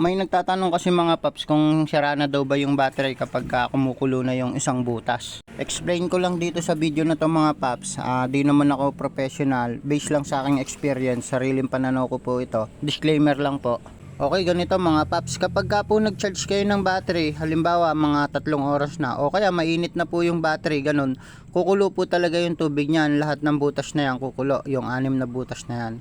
May nagtatanong kasi mga paps kung sira na daw ba yung battery kapag ka kumukulo na yung isang butas. Explain ko lang dito sa video na to mga paps. Ah, di naman ako professional. Based lang sa aking experience, sariling pananaw ko po ito. Disclaimer lang po. Okay, ganito mga paps. Kapag ka po nag-charge kayo ng battery, halimbawa mga tatlong oras na, o kaya mainit na po yung battery, ganun, kukulo po talaga yung tubig niyan. Lahat ng butas na yan kukulo, yung anim na butas na yan.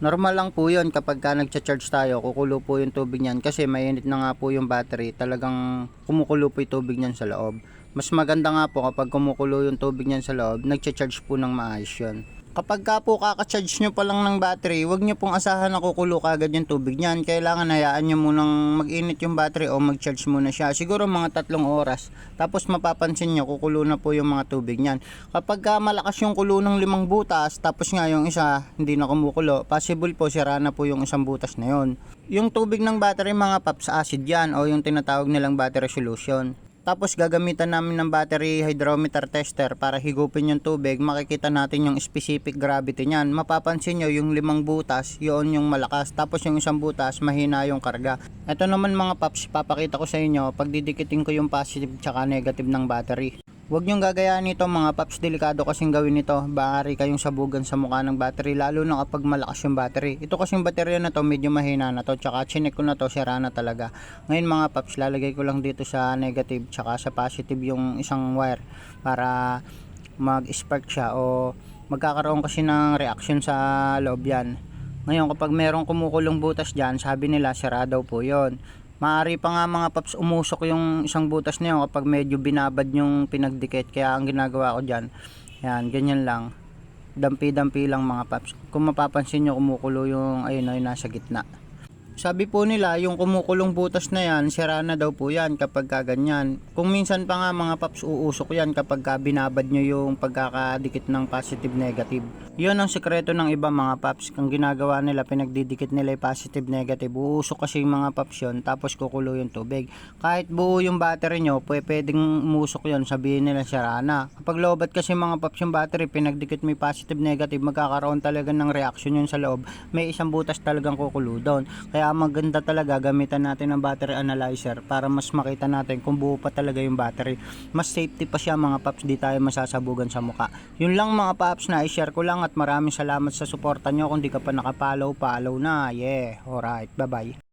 Normal lang po yun kapag ka nagcha-charge tayo, kukulo po yung tubig niyan kasi mainit na nga po yung battery, talagang kumukulo po yung tubig niyan sa loob. Mas maganda nga po kapag kumukulo yung tubig niyan sa loob, nagcha-charge po ng maayos yun. Kapag ka po kaka-charge nyo pa lang ng battery, huwag nyo pong asahan na kukulo kagad yung tubig niyan. Kailangan hayaan nyo munang mag-init yung battery o mag-charge muna siya. Siguro mga tatlong oras. Tapos mapapansin nyo, kukulo na po yung mga tubig niyan. Kapag ka malakas yung kulo ng limang butas, tapos nga yung isa hindi na kumukulo, possible po sira na po yung isang butas na yon. Yung tubig ng battery mga paps acid yan o yung tinatawag nilang battery solution. Tapos gagamitan namin ng battery hydrometer tester para higupin yung tubig. Makikita natin yung specific gravity niyan. Mapapansin nyo yung limang butas, yun yung malakas. Tapos yung isang butas, mahina yung karga. Ito naman mga paps, papakita ko sa inyo pag didikitin ko yung positive tsaka negative ng battery. Huwag niyong gagayahin ito mga paps, delikado kasing gawin ito. Bakari kayong sabugan sa mukha ng battery lalo na kapag malakas yung battery. Ito kasing baterya na to medyo mahina na to tsaka chinek ko na to sira na talaga. Ngayon mga paps, lalagay ko lang dito sa negative tsaka sa positive yung isang wire para mag-spark siya o magkakaroon kasi ng reaction sa loob yan. Ngayon kapag merong kumukulong butas dyan, sabi nila sira daw po yon. Maari pa nga mga paps umusok yung isang butas na kapag medyo binabad yung pinagdikit. Kaya ang ginagawa ko dyan, yan, ganyan lang. Dampi-dampi lang mga paps. Kung mapapansin nyo kumukulo yung ayun na nasa gitna. Sabi po nila, yung kumukulong butas na yan, sira na daw po yan kapag kaganyan. Kung minsan pa nga mga paps, uusok yan kapag ka binabad nyo yung pagkakadikit ng positive negative. Yun ang sekreto ng iba mga paps. Kung ginagawa nila, pinagdidikit nila yung positive negative, uusok kasi yung mga paps yun, tapos kukulo yung tubig. Kahit buo yung battery nyo, pwede, pwedeng umusok yun, sabihin nila sira na. Kapag lobat kasi mga paps yung battery, pinagdikit mo yung positive negative, magkakaroon talaga ng reaction yun sa loob. May isang butas talagang kukulo doon. Maganda talaga gamitan natin ng battery analyzer para mas makita natin kung buo pa talaga yung battery. Mas safety pa siya mga paps, di tayo masasabugan sa muka. Yun lang mga paps na i-share ko lang at maraming salamat sa suporta nyo. Kung di ka pa nakapollow, follow na. Yeah, alright, bye bye.